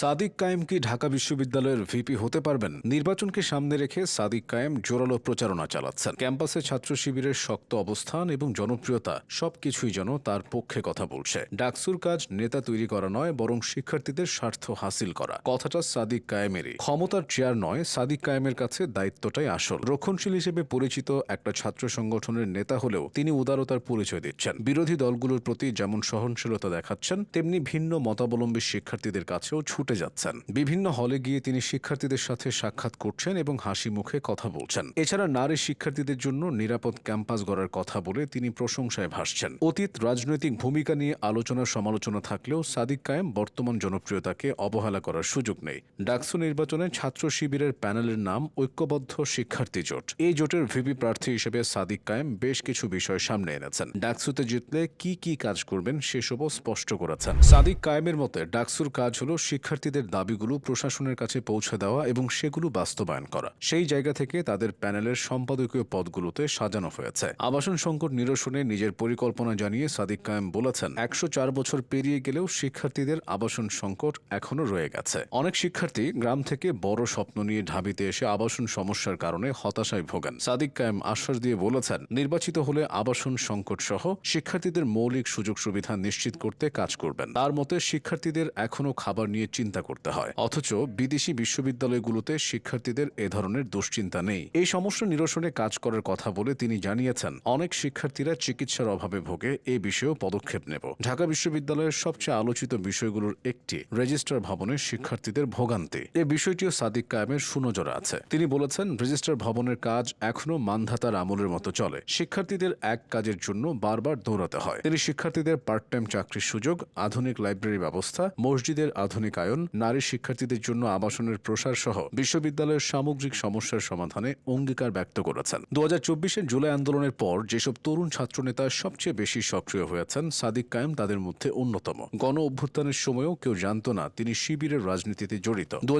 সাদিক কায়েম কি ঢাকা বিশ্ববিদ্যালয়ের ভিপি হতে পারবেন? নির্বাচনকে সামনে রেখে সাদিক কায়েম জোরালো প্রচারণা চালাচ্ছেন। ক্যাম্পাসে ছাত্র শিবিরের শক্ত অবস্থান এবং জনপ্রিয়তা সবকিছুই যেন তার পক্ষে কথা বলছে। ডাকসুর কাজ নেতা তৈরি করা নয়, বরং শিক্ষার্থীদের স্বার্থ হাসিল করা। কথাটা সাদিক কায়েমেরই। ক্ষমতার চেয়ার নয়, সাদিক কায়েমের কাছে দায়িত্বটাই আসল। রক্ষণশীল হিসেবে পরিচিত একটা ছাত্র সংগঠনের নেতা হলেও তিনি উদারতার পরিচয় দিচ্ছেন। বিরোধী দলগুলোর প্রতি যেমন সহনশীলতা দেখাচ্ছেন, তেমনি ভিন্ন মতাবলম্বী শিক্ষার্থীদের কাছেও ছুটে যাচ্ছেন। বিভিন্ন হলে গিয়ে তিনি শিক্ষার্থীদের সাথে সাক্ষাৎ করছেন এবং হাসি মুখে কথা বলছেন। এছাড়া নারী শিক্ষার্থীদের জন্য নিরাপদ ক্যাম্পাস গড়ার কথা বলে তিনি প্রশংসায় ভাসছেন। অতীত রাজনৈতিক ভূমিকা নিয়ে আলোচনা সমালোচনা থাকলেও সাদিক কায়েম বর্তমান জনপ্রিয়তাকে অবহেলা করার সুযোগ নেই। ডাকসু নির্বাচনে ছাত্র শিবিরের প্যানেলের নাম ঐক্যবদ্ধ শিক্ষার্থী জোট। এই জোটের ভিপি প্রার্থী হিসেবে সাদিক কায়েম বেশ কিছু বিষয় সামনে এনেছেন। ডাকসুতে জিতলে কি কি কাজ করবেন সেসবও স্পষ্ট করেছেন। সাদিক কায়েমের মতে, ডাকসুর কাজ হল হলো শিক্ষার্থীদের দাবিগুলো প্রশাসনের কাছে পৌঁছে দেওয়া এবং সেগুলো বাস্তবায়ন করা। সেই জায়গা থেকে তাদের প্যানেলের সম্পাদকীয় পদগুলোতে সাজানো হয়েছে। আবাসন সংকট নিরসনে নিজের পরিকল্পনা জানিয়ে সাদিক কায়েম বলেছেন, একশো চার বছর পেরিয়ে গেলেও শিক্ষার্থীদের আবাসন সংকট এখনও রয়ে গেছে। অনেক শিক্ষার্থী গ্রাম থেকে বড় স্বপ্ন নিয়ে ঢাবিতে এসে আবাসন সমস্যার কারণে হতাশায় ভোগেন। সাদিক কায়েম আশ্বাস দিয়ে বলেছেন, নির্বাচিত হলে আবাসন সংকট সহ শিক্ষার্থীদের মৌলিক সুযোগ সুবিধা নিশ্চিত করতে কাজ করবেন। তার মতে, শিক্ষার্থীদের এখনও খাবার নিয়ে চিন্তা করতে হয়। অথচ বিদেশি বিশ্ববিদ্যালয়গুলোতে শিক্ষার্থীদের এ ধরনের দুশ্চিন্তা নেই। এই সমস্যা নিরসনে কাজ করার কথা বলে তিনি জানিয়েছেন, অনেক শিক্ষার্থীরা চিকিৎসার অভাবে ভোগে এই বিষয়েও পদক্ষেপ নেব। ঢাকা বিশ্ববিদ্যালয়ের সবচেয়ে আলোচিত বিষয়গুলোর একটি, রেজিস্ট্রার ভবনের শিক্ষার্থীদের ভোগান্তি। এই বিষয়টিও সাদিক কায়েমের সুনজরে আছে। তিনি বলেছেন, রেজিস্ট্রার ভবনের কাজ এখনও মানধাতার আমলের মতো চলে। শিক্ষার্থীদের এক কাজের জন্য বারবার দৌড়াতে হয়। তিনি শিক্ষার্থীদের পার্ট টাইম চাকরির সুযোগ, আধুনিক লাইব্রেরি ব্যবস্থা, মসজিদের আধুনিক আধুনিকায়ন নারী শিক্ষার্থীদের জন্য আবাসনের প্রসার সহ বিশ্ববিদ্যালয়ের সামগ্রিক সমস্যার সমাধানে অঙ্গীকার ব্যক্ত করেছেন। দু হাজার জুলাই আন্দোলনের পর যেসব তরুণ ছাত্রনেতা সবচেয়ে বেশি সক্রিয় হয়েছেন, সাদিক কায়েম তাদের মধ্যে অন্যতম। গণ অভ্যুত্থানের সময়ও কেউ জানত না তিনি শিবিরের রাজনীতিতে জড়িত। দু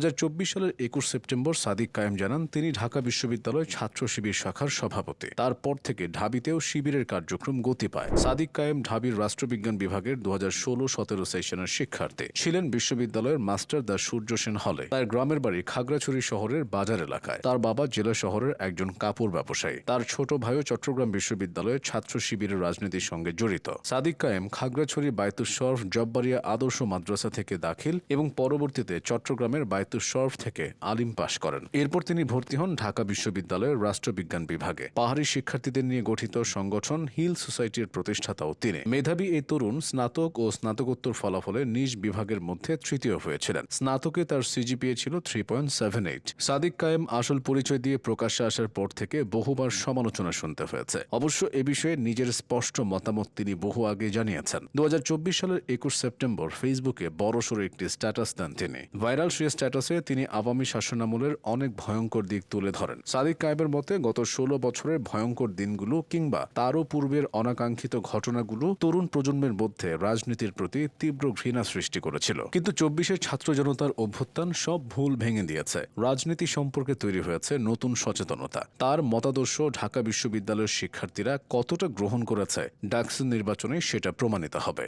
সালের একুশ সেপ্টেম্বর সাদিক কায়েম জানান, তিনি ঢাকা বিশ্ববিদ্যালয় ছাত্র শিবির শাখার সভাপতি। তারপর থেকে ঢাবিতেও শিবিরের কার্যক্রম গতি পায়। সাদিক কায়েম ঢাবির রাষ্ট্রবিজ্ঞান বিভাগের দু হাজার ষোলো সতেরো সেশনের শিক্ষার্থী। ছিলেন বিশ্ববিদ্যালয়ের মাস্টার দ্য সূর্য সেন হলে। তার গ্রামের বাড়ি খাগড়াছড়ি শহরের বাজার এলাকায়। তার বাবা জেলা শহরের একজন কাপড় ব্যবসায়ী। তার ছোট ভাইও চট্টগ্রাম বিশ্ববিদ্যালয়ের ছাত্র শিবিরের রাজনীতির সঙ্গে জড়িত। সাদিক কায়েম খাগড়াছড়ি বায়তুসরফ জব্বারিয়া আদর্শ মাদ্রাসা থেকে দাখিল এবং পরবর্তীতে চট্টগ্রামের বায়তুসরফ থেকে আলিম পাশ করেন। এরপর তিনি ভর্তি হন ঢাকা বিশ্ববিদ্যালয়ের রাষ্ট্রবিজ্ঞান বিভাগে। পাহাড়ি শিক্ষার্থীদের নিয়ে গঠিত সংগঠন হিল সোসাইটির প্রতিষ্ঠাতাও তিনি। মেধাবী এই তরুণ স্নাতক ও স্নাতকোত্তর ফলাফলে নিজ বিভাগের মধ্যে তৃতীয় হয়েছিলেন। স্নাতকে তার সিজিপিএ ছিল three point seven eight. Sadiq Kayem আসল পরিচয় দিয়ে প্রকাশ্যে আসার পর থেকে বহুবার সমালোচনা শুনতে হয়েছে। অবশ্য এ বিষয়ে নিজের স্পষ্ট মতামত তিনি বহু আগে জানিয়েছেন। দু সালের একুশ সেপ্টেম্বর ফেসবুকে বড়সড় একটি স্ট্যাটাস দেন তিনি। ভাইরাল সেই স্ট্যাটাসে তিনি আওয়ামী শাসনামলের অনেক ভয়ঙ্কর দিক তুলে ধরেন। সাদিক কায়েবের মতে, গত ষোলো বছরের ভয়ঙ্কর দিনগুলো কিংবা তারও পূর্বের অনাকাঙ্ক্ষিত ঘটনাগুলো তরুণ প্রজন্মের মধ্যে রাজনীতির প্রতি তীব্র ঘৃণা সৃষ্টি করেছিল। কিন্তু চব্বিশের ছাত্র জনতার অভ্যুত্থান সব ভুল ভেঙে দিয়েছে। রাজনীতি সম্পর্কে তৈরি হয়েছে নতুন সচেতনতা। তার মতাদর্শ ঢাকা বিশ্ববিদ্যালয়ের শিক্ষার্থীরা কতটা গ্রহণ করেছে, ডাকসু নির্বাচনে সেটা প্রমাণিত হবে।